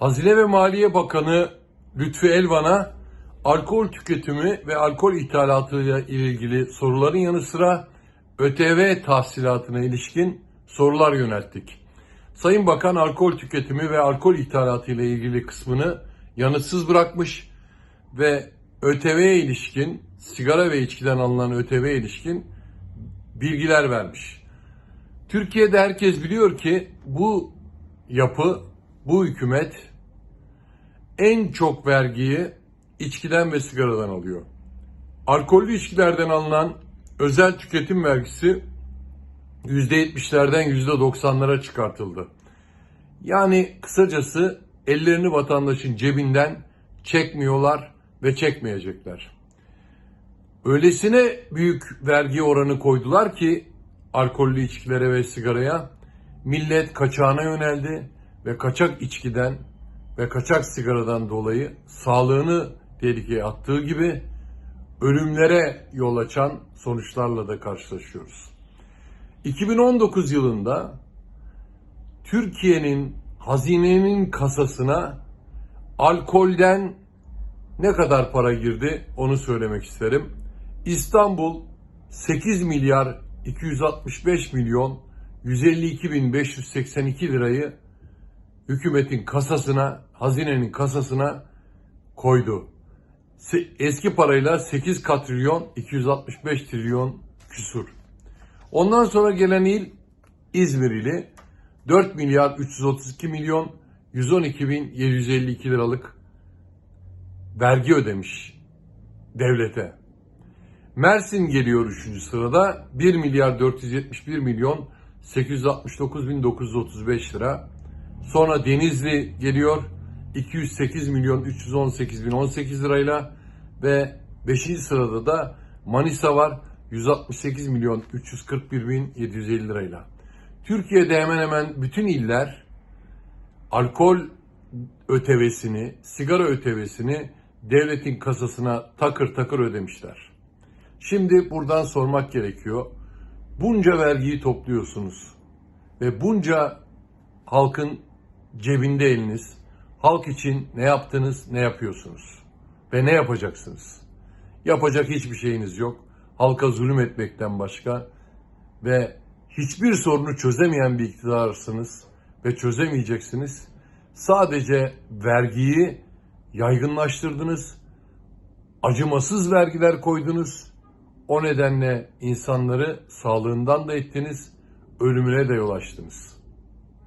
Hazine ve Maliye Bakanı Lütfü Elvan'a alkol tüketimi ve alkol ithalatıyla ilgili soruların yanı sıra ÖTV tahsilatına ilişkin sorular yönelttik. Sayın Bakan alkol tüketimi ve alkol ithalatı ile ilgili kısmını yanıtsız bırakmış ve ÖTV'ye ilişkin sigara ve içkiden alınan ÖTV'ye ilişkin bilgiler vermiş. Türkiye'de herkes biliyor ki bu yapı, bu hükümet en çok vergiyi içkiden ve sigaradan alıyor. Alkollü içkilerden alınan özel tüketim vergisi %70'lerden %90'lara çıkartıldı. Yani kısacası ellerini vatandaşın cebinden çekmiyorlar ve çekmeyecekler. Öylesine büyük vergi oranı koydular ki alkollü içkilere ve sigaraya millet kaçağına yöneldi ve kaçak içkiden ve kaçak sigaradan dolayı sağlığını tehlikeye attığı gibi ölümlere yol açan sonuçlarla da karşılaşıyoruz. 2019 yılında Türkiye'nin hazinenin kasasına alkolden ne kadar para girdi onu söylemek isterim. İstanbul 8 milyar 265 milyon 152 bin 582 lirayı hükümetin kasasına, hazinenin kasasına koydu. Eski parayla 8 katrilyon 265 trilyon küsur. Ondan sonra gelen il İzmir ili 4 milyar 332 milyon 112 bin 752 liralık vergi ödemiş devlete. Mersin geliyor 3. sırada 1 milyar 471 milyon 869 bin 935 lira. Sonra Denizli geliyor 208 milyon 318 bin 18 lirayla ve 5. sırada da Manisa var 168 milyon 341 bin 750 lirayla. Türkiye'de hemen hemen bütün iller alkol ötevesini, sigara ötevesini devletin kasasına takır takır ödemişler. Şimdi buradan sormak gerekiyor. Bunca vergiyi topluyorsunuz ve bunca halkın cebinde eliniz. Halk için ne yaptınız, ne yapıyorsunuz ve ne yapacaksınız? Yapacak hiçbir şeyiniz yok. Halka zulüm etmekten başka ve hiçbir sorunu çözemeyen bir iktidarsınız ve çözemeyeceksiniz. Sadece vergiyi yaygınlaştırdınız. Acımasız vergiler koydunuz. O nedenle insanları sağlığından da ettiniz, ölümüne de yol açtınız.